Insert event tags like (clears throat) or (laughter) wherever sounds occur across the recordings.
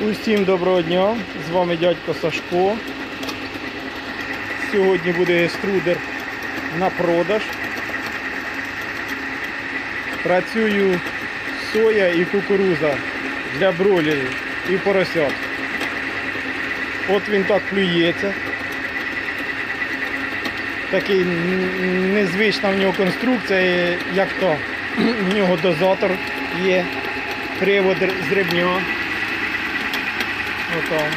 Усім доброго дня! З вами дядько Сашко. Сьогодні буде еструдер на продаж. Працюю соя і кукуруза для бролерів і поросят. От він так плюється. Такий незвична в нього конструкція, як то. (clears throat) В нього дозатор є, привод з ребня. Отам.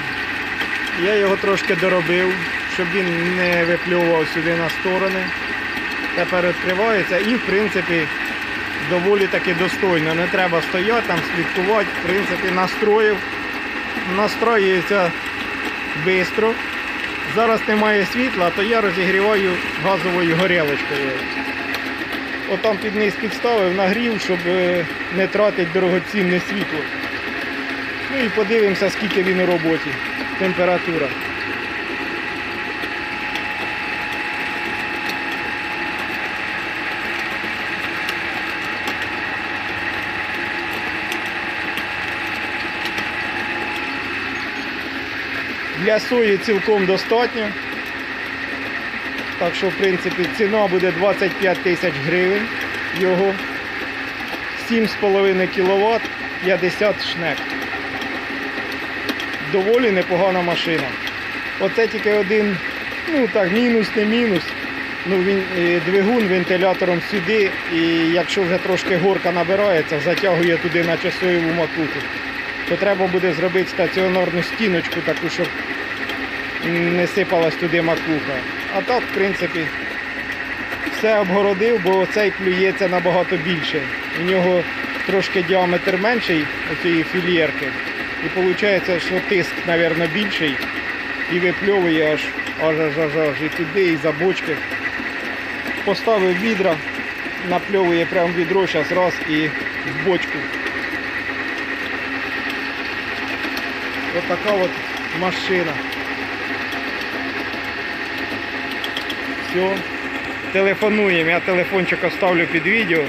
Я його трошки доробив, щоб він не виплював сюди на сторони. Тепер відкривається і в принципі доволі таки достойно. Не треба стояти там, слідкувати. В принципі, настроїв. Настроюється швидко. Зараз немає світла, то я розігріваю газовою горілочкою. Отам під низ підставив, нагрів, щоб е, не тратити дорогоцінне світло. Ну і подивимося, скільки він у роботі. Температура. Для сої цілком достатньо. Так що, в принципі, ціна буде 25 тисяч гривень його. 7,5 кВт, 50 шнек доволі непогана машина. Оце тільки один, ну так, мінус, не мінус. Ну, він, е, двигун вентилятором сюди, і якщо вже трошки горка набирається, затягує туди на часову макуху, то треба буде зробити стаціонарну стіночку таку, щоб не сипалась туди макуха. А так, в принципі, все обгородив, бо цей плюється набагато більше. У нього трошки діаметр менший оцієї фільєрки. І виходить, що тиск, мабуть, більший. І випльовує аж аж аж аж аж і туди, і за бочки. Поставив відра, напльовує прямо відро, зараз раз і в бочку. Ось така от машина. Все. Телефонуємо, я телефончик оставлю під відео.